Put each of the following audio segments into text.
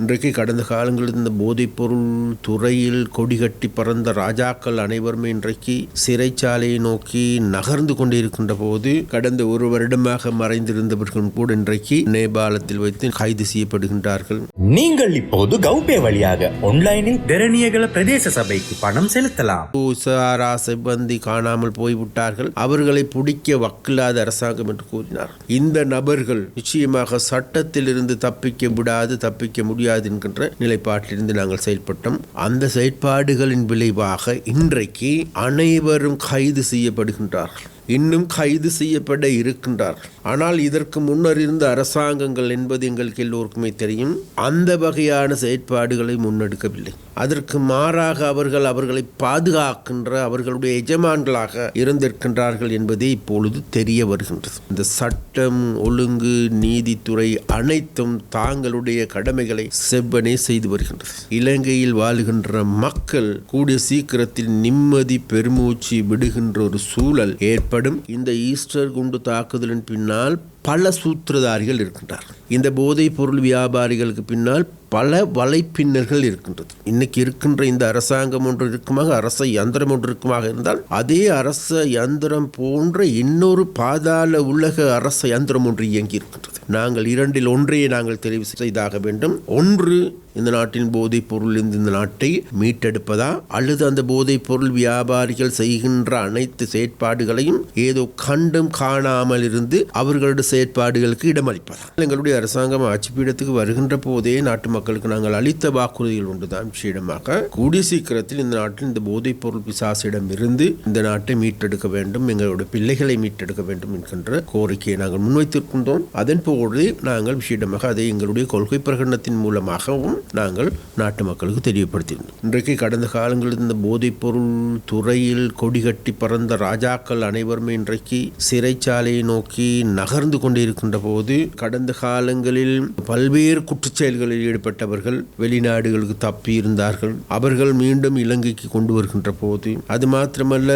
இன்றைக்கு கடந்த காலங்களில் இந்த போதைப்பொருள் துறையில் கொடிகட்டி பறந்த ராஜாக்கள் அனைவருமே இன்றைக்கு சிறைச்சாலையை நோக்கி நகர்ந்து கொண்டிருக்கின்ற போது கடந்த ஒரு வருடமாக மறைந்திருந்தவர்களும் கூட இன்றைக்கு நேபாளத்தில் வைத்து கைது செய்யப்படுகின்றார்கள். நீங்கள் இப்போது கௌபே வழியாக ஆன்லைனில் தெரணியகல பிரதேச சபைக்கு பணம் செலுத்தலாம். உசாரா சிப்பந்தி காணாமல் போய்விட்டார்கள். அவர்களை பிடிக்க வக்கில்லாத அரசாங்கம் என்று கூறினார். இந்த நபர்கள் நிச்சயமாக சட்டத்திலிருந்து தப்பிக்க விடாது தப்பிக்க முடியாது என்கின்ற நிலைப்பாட்டிலிருந்து நாங்கள் செயல்பட்டோம். அந்த செயற்பாடுகளின் விளைவாக இன்றைக்கு அனைவரும் கைது செய்யப்படுகின்றார்கள். இன்னும் கைது செய்யப்பட இருக்கின்றார்கள். ஆனால் இதற்கு முன்னர் இருந்த அரசாங்கங்கள் என்பது எங்களுக்கு எல்லோருக்குமே தெரியும். அந்த வகையான செயற்பாடுகளை முன்னெடுக்கவில்லை. அதற்கு மாறாக அவர்கள் அவர்களை பாதுகாக்கின்ற அவர்களுடைய எஜமான்களாக இருந்திருக்கின்றார்கள் என்பதே இப்பொழுது தெரிய வருகின்றது. இந்த சட்டம் ஒழுங்கு நீதித்துறை அனைத்தும் தாங்களுடைய கடமைகளை செவ்வனே செய்து வருகின்றது. இலங்கையில் வாழுகின்ற மக்கள் கூடிய சீக்கிரத்தில் நிம்மதி பெருமூச்சு விடுகின்ற ஒரு சூழல் ஏற்படும். இந்த ஈஸ்டர் குண்டு தாக்குதலின் பின்னால் பல சூத்திரதாரிகள் இருக்கின்றார்கள். இந்த போதைப் பொருள் வியாபாரிகளுக்கு பின்னால் பல வலைப்பின்னல்கள் இருக்கின்றது. இன்னைக்கு இருக்கின்ற இந்த அரசாங்கம் ஒன்று இருக்குமாக அரச யந்திரம் ஒன்று இருக்குமாக இருந்தால் அதே அரச யந்திரம் போன்ற இன்னொரு பாதாள உலக அரச யந்திரம் ஒன்று இயங்கி இருக்கின்றது. நாங்கள் இரண்டில் ஒன்றையே நாங்கள் தெரிவு செய்தாக வேண்டும். ஒன்று இந்த நாட்டின் போதைப் பொருள் இந்த நாட்டை மீட்டெடுப்பதா? அல்லது அந்த போதைப் பொருள் வியாபாரிகள் செய்கின்ற அனைத்து செயற்பாடுகளையும் ஏதோ கண்டும் காணாமல் இருந்து அவர்களுடைய செயற்பாடுகளுக்கு இடமளிப்பதா? எங்களுடைய அரசாங்கம் ஆட்சி பீடத்துக்கு வருகின்ற போதே நாட்டு மக்களுக்கு நாங்கள் அளித்த வாக்குறுதிகள் ஒன்றுதான். விஷயமாக கூடிய சீக்கிரத்தில் இந்த நாட்டில் இந்த போதைப் பொருள் பிசாசிடம் இருந்து இந்த நாட்டை மீட்டெடுக்க வேண்டும் எங்களுடைய பிள்ளைகளை மீட்டெடுக்க வேண்டும் என்கின்ற கோரிக்கையை நாங்கள் முன்வைத்திருக்கின்றோம். அதன் போது நாங்கள் விஷயமாக அதை எங்களுடைய கொள்கை பிரகடனத்தின் மூலமாகவும் நாங்கள் நாட்டு மக்களுக்கு தெரியப்படுத்தியிருந்தோம். இன்றைக்கு கடந்த காலங்களில் இந்த போதைப் பொருள் துறையில் கொடிகட்டி பறந்த ராஜாக்கள் அனைவருமே இன்றைக்கு சிறைச்சாலையை நோக்கி நகர்ந்து கொண்டிருக்கின்ற போது கடந்த காலங்களில் பல்வேறு குற்றச்செயல்களில் ஈடுபட்டவர்கள் வெளிநாடுகளுக்கு தப்பி இருந்தார்கள் அவர்கள் மீண்டும் இலங்கைக்கு கொண்டு வருகின்ற போது அது மாத்திரமல்ல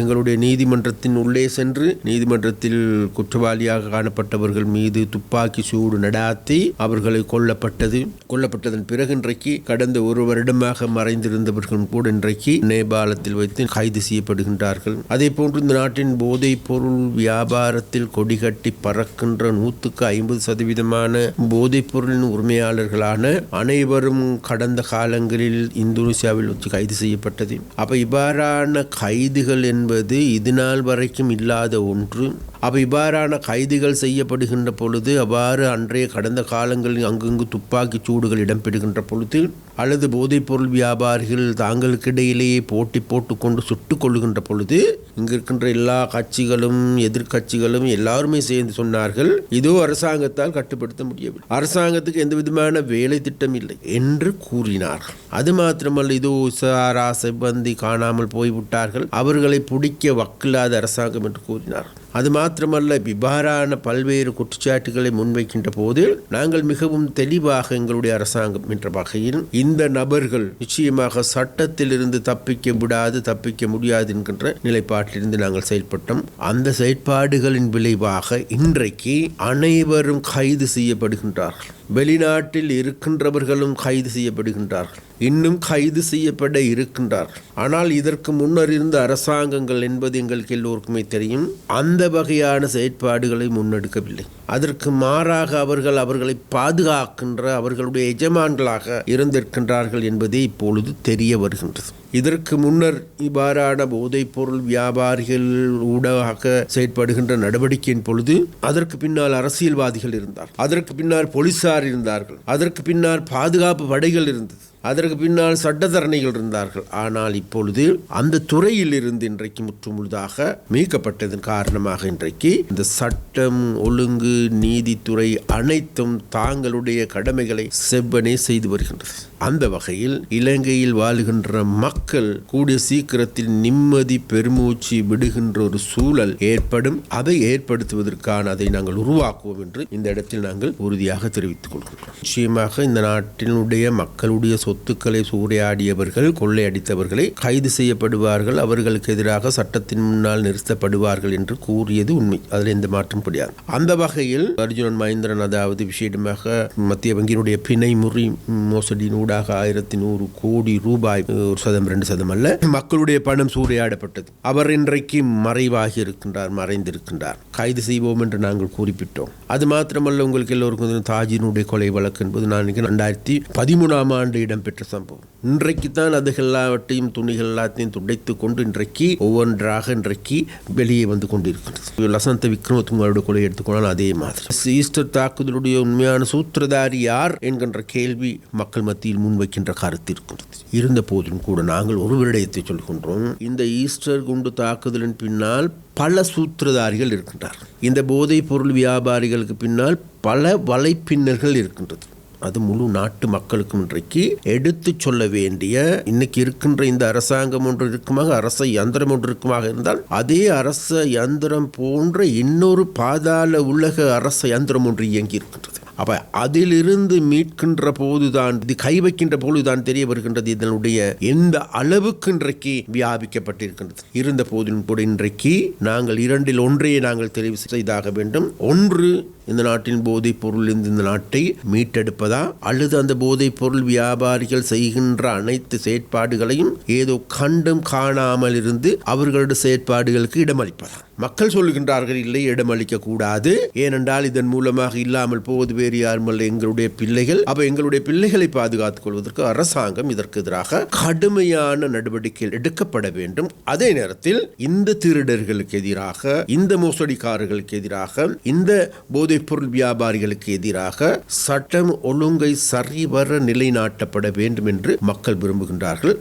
எங்களுடைய நீதிமன்றத்தின் உள்ளே சென்று நீதிமன்றத்தில் குற்றவாளியாக காணப்பட்டவர்கள் மீது துப்பாக்கி சூடு நடாத்தி அவர்களை கொல்லப்பட்டது. கொல்லப்பட்டதன் பிறகு இன்றைக்கு கடந்த ஒரு வருடமாக மறைந்திருந்தவர்களும் கூட இன்றைக்கு நேபாளத்தில் வைத்து கைது செய்யப்படுகின்றார்கள். அதே போன்று இந்த நாட்டின் போதைப் பொருள் வியாபாரத்தில் கொடிகட்டி பறக்கின்ற நூற்றுக்கு ஐம்பது சதவீதமான போதைப் பொருளின் உரிமையாளர்களான அனைவரும் கடந்த காலங்களில் இந்தோனேசியாவில் வச்சு கைது செய்யப்பட்டது. அப்போ இவ்வாறான கைதுகள் என்பது இது நாள் வரைக்கும் இல்லாத ஒன்று. அப்போ இவ்வாறான கைதுகள் செய்யப்படுகின்ற பொழுது அவ்வாறு அன்றைய கடந்த காலங்களில் அங்கங்கு துப்பாக்கி சூடுகள் இடம்பெறுகின்ற பொழுது அல்லது போதைப்பொருள் வியாபாரிகள் தாங்களுக்கிடையிலேயே போட்டி போட்டுக்கொண்டு சுட்டு கொள்ளுகின்ற பொழுது இங்கு இருக்கின்ற எல்லா கட்சிகளும் எதிர்க்கட்சிகளும் எல்லாருமே சேர்ந்து சொன்னார்கள் இதோ அரசாங்கத்தால் கட்டுப்படுத்த முடியவில்லை. அரசாங்கத்துக்கு எந்த விதமான வேலை திட்டம் இல்லை என்று கூறினார்கள். அது மாத்திரமல்ல இதோ உசாரா செவ்வந்தி காணாமல் போய்விட்டார்கள். அவர்களை பிடிக்க வக்கில்லாத அரசாங்கம் என்று கூறினார் அது மாத்திரமல்ல இவ்வாறான பல்வேறு குற்றச்சாட்டுகளை முன்வைக்கின்ற போது நாங்கள் மிகவும் தெளிவாக எங்களுடைய அரசாங்கம் என்ற வகையில் இந்த நபர்கள் நிச்சயமாக சட்டத்திலிருந்து தப்பிக்க விடாது தப்பிக்க முடியாது என்கின்ற நிலைப்பாட்டிலிருந்து நாங்கள் செயல்பட்டோம். அந்த செயற்பாடுகளின் விளைவாக இன்றைக்கு அனைவரும் கைது செய்யப்படுகின்றார்கள். வெளிநாட்டில் இருக்கின்றவர்களும் கைது செய்யப்படுகின்றார்கள். இன்னும் கைது செய்யப்பட இருக்கின்றார்கள். ஆனால் இதற்கு முன்னர் இருந்த அரசாங்கங்கள் என்பது எங்களுக்கு எல்லோருக்குமே தெரியும். அந்த வகையான செயற்பாடுகளை முன்னெடுக்கவில்லை. அதற்கு மாறாக அவர்கள் அவர்களை பாதுகாக்கின்ற அவர்களுடைய எஜமான்களாக இருந்திருக்கின்றார்கள் என்பதே இப்பொழுது தெரிய வருகின்றது. இதற்கு முன்னர் இவ்வாறான போதைப் பொருள் வியாபாரிகள் ஊடாக செயற்படுகின்ற நடவடிக்கையின் பொழுது அதற்கு பின்னால் அரசியல்வாதிகள் இருந்தார். அதற்கு பின்னால் போலீசார் இருந்தார்கள். அதற்கு பின்னால் பாதுகாப்பு படைகள் இருந்தது. அதற்கு பின்னால் சட்டத்தரணிகள் இருந்தார்கள். ஆனால் இப்பொழுது அந்த துறையில் இருந்து இன்றைக்கு முற்றுமுழுதாக மீட்கப்பட்டதன் காரணமாக இன்றைக்கு இந்த சட்டம் ஒழுங்கு நீதித்துறை அனைத்தும் தாங்களுடைய கடமைகளை செவ்வனே செய்து வருகின்றது. அந்த வகையில் இலங்கையில் வாழுகின்ற மக்கள் கூடிய சீக்கிரத்தில் நிம்மதி பெருமூச்சு விடுகின்ற ஒரு சூழல் ஏற்படும். அதை ஏற்படுத்துவதற்கான அதை நாங்கள் உருவாக்குவோம் என்று இந்த இடத்தில் நாங்கள் உறுதியாக தெரிவித்துக் கொள்கிறோம். நிச்சயமாக இந்த நாட்டினுடைய மக்களுடைய சொத்துக்களை சூறையாடியவர்கள் கொள்ளையடித்தவர்களை கைது செய்யப்படுவார்கள். அவர்களுக்கு எதிராக சட்டத்தின் முன்னால் நிறுத்தப்படுவார்கள் என்று கூறியது உண்மை. அதில் எந்த மாற்றம் கிடையாது. அந்த வகையில் அர்ஜுனன் மகேந்திரன் அதாவது விசேடமாக மத்திய வங்கியினுடைய பிணை முறி மோசடியினூடாக ஆயிரத்தி நூறு கோடி ரூபாய் ஒரு சதம் ரெண்டு சதம் அல்ல மக்களுடைய பணம் சூறையாடப்பட்டது. அவர் இன்றைக்கு மறைவாகி இருக்கின்றார் மறைந்திருக்கின்றார். கைது செய்வோம் என்று நாங்கள் குறிப்பிட்டோம். அது மாத்திரமல்ல உங்களுக்கு எல்லோருக்கும் தாஜினுடைய கொலை வழக்கு என்பது. நான் ரெண்டாயிரத்தி பதிமூணாம் ஆண்டு இடம் இடம்பெற்ற சம்பவம். இன்றைக்கு தான் அது எல்லாவற்றையும் துணிகள் எல்லாத்தையும் துடைத்து கொண்டு இன்றைக்கு ஒவ்வொன்றாக இன்றைக்கு வெளியே வந்து கொண்டிருக்கிறது. லசந்த விக்ரமதுங்களோட கொலை எடுத்துக்கொண்டால் அதே மாதிரி. ஈஸ்டர் தாக்குதலுடைய உண்மையான சூத்திரதாரி யார் என்கின்ற கேள்வி மக்கள் மத்தியில் முன்வைக்கின்ற கருத்து இருக்கிறது. இருந்த போதிலும் கூட நாங்கள் ஒரு விடயத்தை சொல்கின்றோம். இந்த ஈஸ்டர் குண்டு தாக்குதலின் பின்னால் பல சூத்திரதாரிகள் இருக்கின்றார்கள். இந்த போதைப் பொருள் வியாபாரிகளுக்கு பின்னால் பல வலைப்பின்னர்கள் இருக்கின்றது. அது முழு நாட்டு மக்களுக்கும் இன்றைக்கு எடுத்து சொல்ல வேண்டிய இன்னைக்கு இருக்கின்ற இந்த அரசாங்கம் ஒன்று இருக்குமாக அரச யந்திரம் ஒன்று இருக்குமாக இருந்தால் அதே அரச யந்திரம் போன்ற இன்னொரு பாதாள உலக அரச யந்திரம் ஒன்று இயங்கி இருக்கின்றது. அப்ப அதிலிருந்து மீட்கின்ற போதுதான் இது கை வைக்கின்ற போதுதான் தெரிய வருகின்றது. இதனுடைய எந்த அளவுக்கு இன்றைக்கு வியாபிக்கப்பட்டிருக்கின்றது. இருந்த போதிலும் கூட இன்றைக்கு நாங்கள் இரண்டில் ஒன்றையே நாங்கள் தெரிவு செய்தாக வேண்டும். ஒன்று இந்த நாட்டின் போதைப் பொருள் இந்த நாட்டை மீட்டெடுப்பதா? அல்லது அந்த போதைப் பொருள் வியாபாரிகள் செய்கின்ற அனைத்து செயற்பாடுகளையும் ஏதோ கண்டும் காணாமல் இருந்து அவர்களுடைய செயற்பாடுகளுக்கு இடமளிப்பதா? மக்கள் சொல்லுகின்றார்கள் இல்லை இடமளிக்க கூடாது. ஏனென்றால் இதன் மூலமாக இல்லாமல் போவது வேறு யாருமல்ல. எங்களுடைய பிள்ளைகள் அப்ப எங்களுடைய பிள்ளைகளை பாதுகாத்துக் கொள்வதற்கு அரசாங்கம் இதற்கு எதிராக கடுமையான நடவடிக்கைகள் எடுக்கப்பட வேண்டும். அதே நேரத்தில் இந்த திருடர்களுக்கு எதிராக இந்த மோசடிக்காரர்களுக்கு எதிராக இந்த போதை போதைப்பொருள் வியாபாரிகளுக்கு எதிராக சட்டம் ஒழுங்கை சரிவர நிலைநாட்டப்பட வேண்டும் என்று மக்கள் விரும்புகின்றார்கள்.